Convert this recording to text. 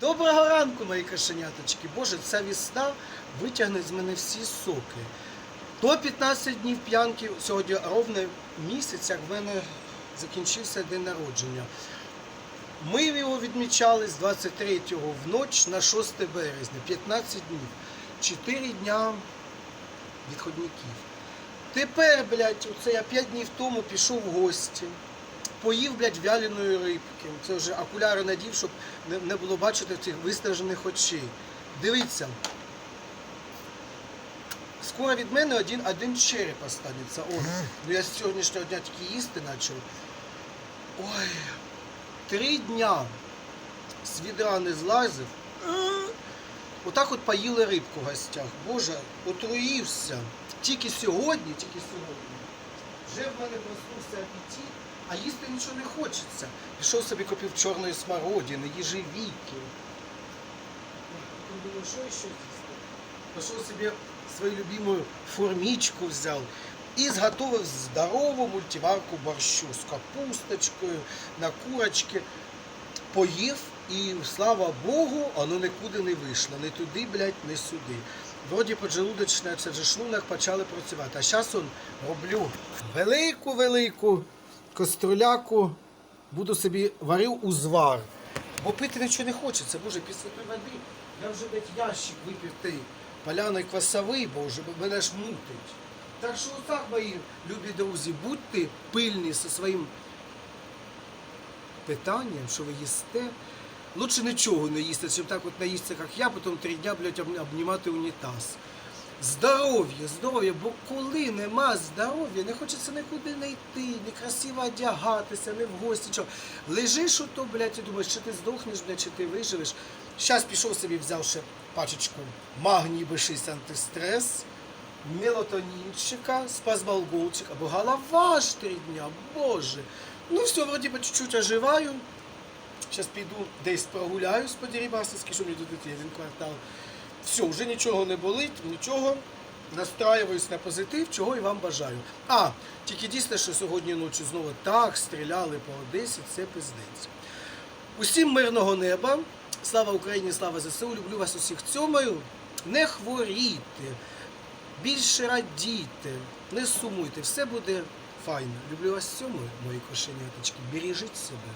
Доброго ранку, мої кошеняточки. Боже, ця весна витягне з мене всі соки. До 15 днів п'янки, сьогодні ровно місяць, як в мене закінчився день народження. Ми його відмічали з 23-го в ніч на 6 березня, 15 днів. 4 дня відходників. Тепер, блядь, оце я 5 днів тому пішов в гості. Поїв, блядь, вяленої рибки. Це вже окуляри надів, щоб не, було бачити цих виснажених очей. Дивіться. Скоро від мене один, один череп останеться. О, ну я з сьогоднішнього дня тільки їсти почав. Ой, три дня з відра не злазив. Отак от поїли рибку в гостях. Боже, отруївся. Тільки сьогодні, тільки сьогодні. Вже в мене проснувся апетит, а їсти нічого не хочеться. Пішов собі купив чорної смородини, їжевіки. Думаю, що ще їсти? Пішов собі свою любимую формічку взяв і зготовив здорову мультиварку борщу з капусточкою на курочки. Поїв і, слава Богу, воно нікуди не вийшло. Не туди, блядь, не сюди. Вроді поджелудочне, це же шлунок почали працювати. А зараз он роблю велику-велику каструляку, буду собі варив узвар. Бо пити нічого не хочеться. Боже, після тої води я вже блядь, ящик випив той поляної квасовий, боже, мене ж мутить. Так що отак, мої любі друзі, будьте пильні зі своїм питанням, що ви їсте. Лучше нічого не їсти, чим так от наїсться, як я, потім три дня, блядь, обнімати унітаз. Здоров'я, здоров'я, бо коли нема здоров'я, не хочеться нікуди не йти, не красиво одягатися, не в гості. Чого. Лежиш ото, блядь, і думаєш, чи ти здохнеш, блядь, чи ти виживеш. Зараз пішов собі, взяв ще пачечку магній B6 антистрес, мелатонінчика, спазмалголчика, бо голова ж три дня, боже. Ну все, вроді би чуть-чуть оживаю. Зараз піду десь прогуляюсь по Дерибасовській, щоб мені тут один квартал. Все, вже нічого не болить, нічого. Настраююсь на позитив, чого і вам бажаю. А, тільки дійсно, що сьогодні ночі знову так стріляли по Одесі, це пиздець. Усім мирного неба. Слава Україні, слава ЗСУ. Люблю вас усіх цьомою. Не хворійте, більше радійте, не сумуйте, все буде файно. Люблю вас цьомою, мої кошеняточки. Бережіть себе.